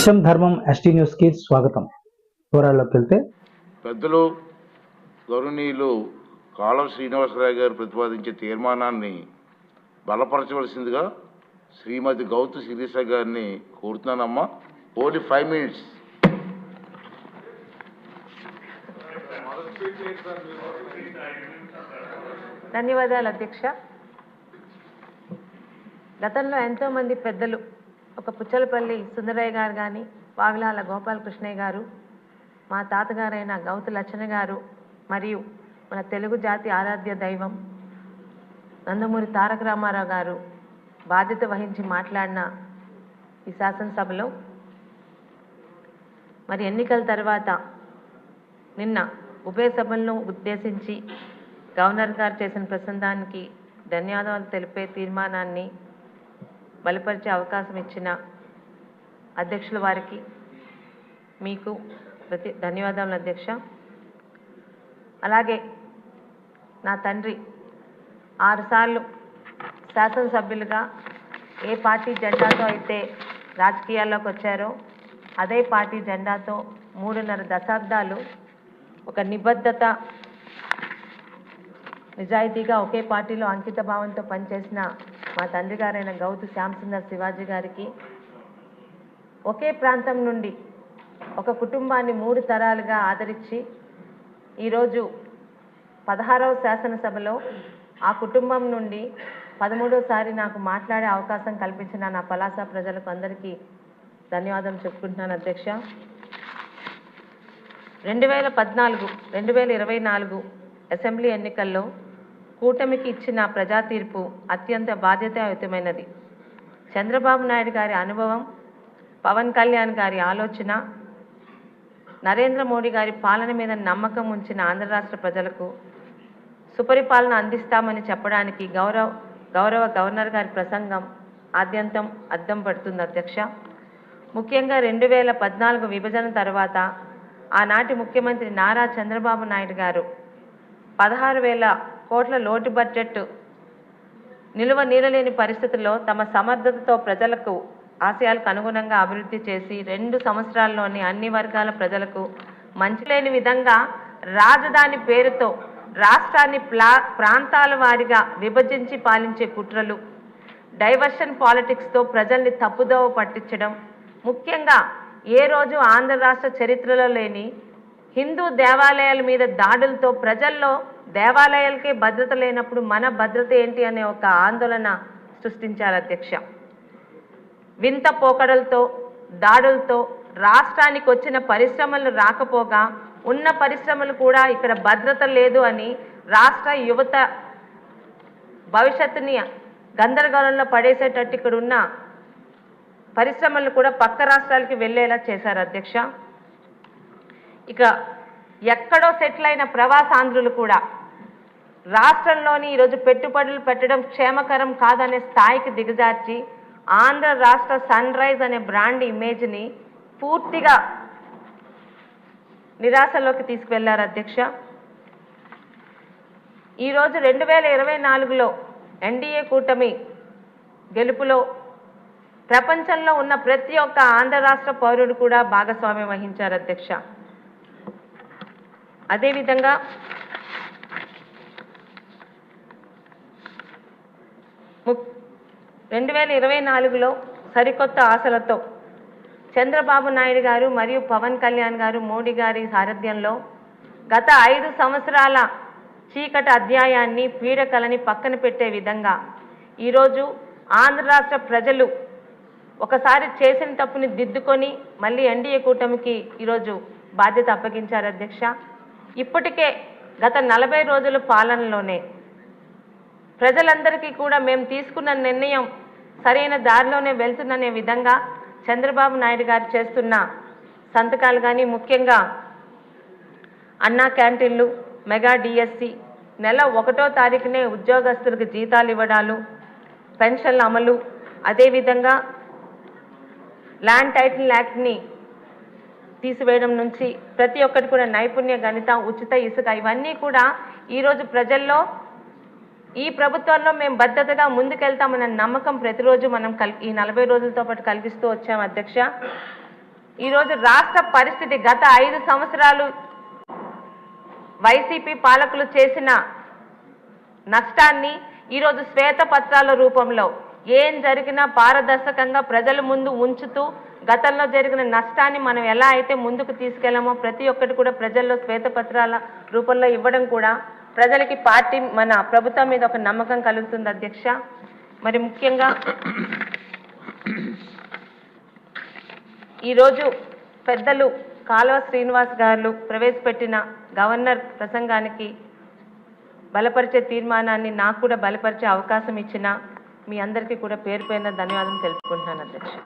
సత్యం ధర్మం ఎస్టీ న్యూస్కి స్వాగతం. వివరాల్లోకి వెళ్తే పెద్దలు గౌరవనీయులు కాలం శ్రీనివాసరావు గారు ప్రతిపాదించే తీర్మానాన్ని బలపరచవలసిందిగా శ్రీమతి గౌతు శిరీష గారిని కోరుతున్నానమ్మా. Only five minutes. ధన్యవాదాలు అధ్యక్ష. గతంలో ఎంతోమంది పెద్దలు ఒక పుచ్చలపల్లి సుందరయ్య గారు కానీ వాగులాల గోపాలకృష్ణయ్య గారు మా తాతగారైన గౌతు లచ్చన గారు మరియు మన తెలుగు జాతి ఆరాధ్య దైవం నందమూరి తారక రామారావు గారు బాధ్యత వహించి మాట్లాడిన ఈ శాసనసభలో. మరి ఎన్నికల తర్వాత నిన్న ఉభయ సభలను ఉద్దేశించి గవర్నర్ గారు చేసిన ప్రసంగానికి ధన్యవాదాలు తెలిపే తీర్మానాన్ని బలపరిచే అవకాశం ఇచ్చిన అధ్యక్షుల వారికి మీకు ప్రతి ధన్యవాదములు అధ్యక్ష. అలాగే నా తండ్రి ఆరుసార్లు శాసనసభ్యులుగా ఏ పార్టీ జెండాతో అయితే రాజకీయాల్లోకి వచ్చారో అదే పార్టీ జెండాతో మూడున్నర దశాబ్దాలు ఒక నిబద్ధత నిజాయితీగా ఒకే పార్టీలో అంకిత భావంతో పనిచేసిన మా తండ్రి గారైన గౌతు శ్యాంసుందర్ శివాజీ గారికి ఒకే ప్రాంతం నుండి ఒక కుటుంబాన్ని మూడు తరాలుగా ఆదరించి ఈరోజు పదహారవ శాసనసభలో ఆ కుటుంబం నుండి పదమూడోసారి నాకు మాట్లాడే అవకాశం కల్పించిన నా పలాస ప్రజలకు అందరికీ ధన్యవాదం చెప్పుకుంటున్నాను అధ్యక్ష. రెండు వేల పద్నాలుగు రెండు వేల ఇరవై నాలుగు అసెంబ్లీ ఎన్నికల్లో కూటమికి ఇచ్చిన ప్రజా తీర్పు అత్యంత బాధ్యతాయుతమైనది. చంద్రబాబు నాయుడు గారి అనుభవం పవన్ కళ్యాణ్ గారి ఆలోచన నరేంద్ర మోడీ గారి పాలన మీద నమ్మకం ఉంచిన ఆంధ్ర రాష్ట్ర ప్రజలకు సుపరిపాలన అందిస్తామని చెప్పడానికి గౌరవ గౌరవ గవర్నర్ గారి ప్రసంగం ఆద్యంతం అద్దం పడుతుంది అధ్యక్ష. ముఖ్యంగా రెండు వేల పద్నాలుగు విభజన తర్వాత ఆనాటి ముఖ్యమంత్రి నారా చంద్రబాబు నాయుడు గారు పదహారు వేల కోట్ల లోటు బడ్జెట్ నిలువ నీరలేని పరిస్థితుల్లో తమ సమర్థతతో ప్రజలకు ఆశయాలకు అనుగుణంగా అభివృద్ధి చేసి రెండు సంవత్సరాల్లోని అన్ని వర్గాల ప్రజలకు మంచి లేని విధంగా రాజధాని పేరుతో రాష్ట్రాన్ని ప్లా ప్రాంతాల వారీగా విభజించి పాలించే కుట్రలు డైవర్షన్ పాలిటిక్స్తో ప్రజల్ని తప్పుదోవ పట్టించడం ముఖ్యంగా ఏ రోజు ఆంధ్ర రాష్ట్ర చరిత్రలో లేని హిందూ దేవాలయాల మీద దాడులతో ప్రజల్లో దేవాలయాలకే భద్రత లేనప్పుడు మన భద్రత ఏంటి అనే ఒక ఆందోళన సృష్టించారు అధ్యక్ష. వింత పోకడలతో దాడులతో రాష్ట్రానికి వచ్చిన పరిశ్రమలు రాకపోగా ఉన్న పరిశ్రమలు కూడా ఇక్కడ భద్రత లేదు అని రాష్ట్ర యువత భవిష్యత్తుని గందరగోళంలో పడేసేటట్టు ఇక్కడ ఉన్న పరిశ్రమలు కూడా పక్క రాష్ట్రాలకి వెళ్ళేలా చేశారు అధ్యక్ష. ఇక ఎక్కడో సెటిల్ అయిన ప్రవాసాంధ్రులు కూడా రాష్ట్రంలోని ఈరోజు పెట్టుబడులు పెట్టడం క్షేమకరం కాదనే స్థాయికి దిగజార్చి ఆంధ్ర రాష్ట్ర సన్ రైజ్ అనే బ్రాండ్ ఇమేజ్ని పూర్తిగా నిరాశలోకి తీసుకువెళ్ళారు అధ్యక్ష. ఈరోజు రెండు వేల ఇరవై నాలుగులో ఎన్డీఏ కూటమి గెలుపులో ప్రపంచంలో ఉన్న ప్రతి ఒక్క ఆంధ్ర రాష్ట్ర పౌరుడు కూడా భాగస్వామ్యం వహించారు అధ్యక్ష. అదేవిధంగా ము- రెండు వేల ఇరవై నాలుగులో సరికొత్త ఆశలతో చంద్రబాబు నాయుడు గారు మరియు పవన్ కళ్యాణ్ గారు మోడీ గారి సారథ్యంలో గత ఐదు సంవత్సరాల చీకటి అధ్యాయాన్ని పీడకలని పక్కన పెట్టే విధంగా ఈరోజు ఆంధ్ర రాష్ట్ర ప్రజలు ఒకసారి చేసిన తప్పుని దిద్దుకొని మళ్ళీ ఎన్డీఏ కూటమికి ఈరోజు బాధ్యత అప్పగించారు అధ్యక్ష. ఇప్పటికే గత నలభై రోజుల పాలనలోనే ప్రజలందరికీ కూడా మేము తీసుకున్న నిర్ణయం సరైన దారిలోనే వెళ్తుందనే విధంగా చంద్రబాబు నాయుడు గారు చేస్తున్న సంతకాలు కానీ ముఖ్యంగా అన్నా క్యాంటీన్లు మెగా డిఎస్సి నెల ఒకటో తారీఖునే ఉద్యోగస్తులకు జీతాలు ఇవ్వడాలు పెన్షన్ల అమలు అదేవిధంగా ల్యాండ్ టైటిల్ యాక్ట్ని తీసివేయడం నుంచి ప్రతి ఒక్కటి కూడా నైపుణ్య గణిత ఉచిత ఇసుక ఇవన్నీ కూడా ఈరోజు ప్రజల్లో ఈ ప్రభుత్వంలో మేము భద్రతగా ముందుకెళ్తామన్న నమ్మకం ప్రతిరోజు మనం కల్ ఈ నలభై రోజులతో పాటు కల్పిస్తూ వచ్చాం అధ్యక్ష. ఈరోజు రాష్ట్ర పరిస్థితి గత ఐదు సంవత్సరాలు వైసీపీ పాలకులు చేసిన నష్టాన్ని ఈరోజు శ్వేతపత్రాల రూపంలో ఏం జరిగినా పారదర్శకంగా ప్రజల ముందు ఉంచుతూ గతంలో జరిగిన నష్టాన్ని మనం ఎలా అయితే ముందుకు తీసుకెళ్ళామో ప్రతి ఒక్కటి కూడా ప్రజల్లో శ్వేతపత్రాల రూపంలో ఇవ్వడం కూడా ప్రజలకి పార్టీ మన ప్రభుత్వం మీద ఒక నమ్మకం కలుగుతుంది అధ్యక్ష. మరి ముఖ్యంగా ఈరోజు పెద్దలు కాలువ శ్రీనివాస్ గారు ప్రవేశపెట్టిన గవర్నర్ ప్రసంగానికి బలపరిచే తీర్మానాన్ని నాకు కూడా బలపరిచే అవకాశం ఇచ్చిన మీ అందరికీ కూడా పేరు పేరున ధన్యవాదాలు తెలుపుకుంటున్నాను అధ్యక్ష.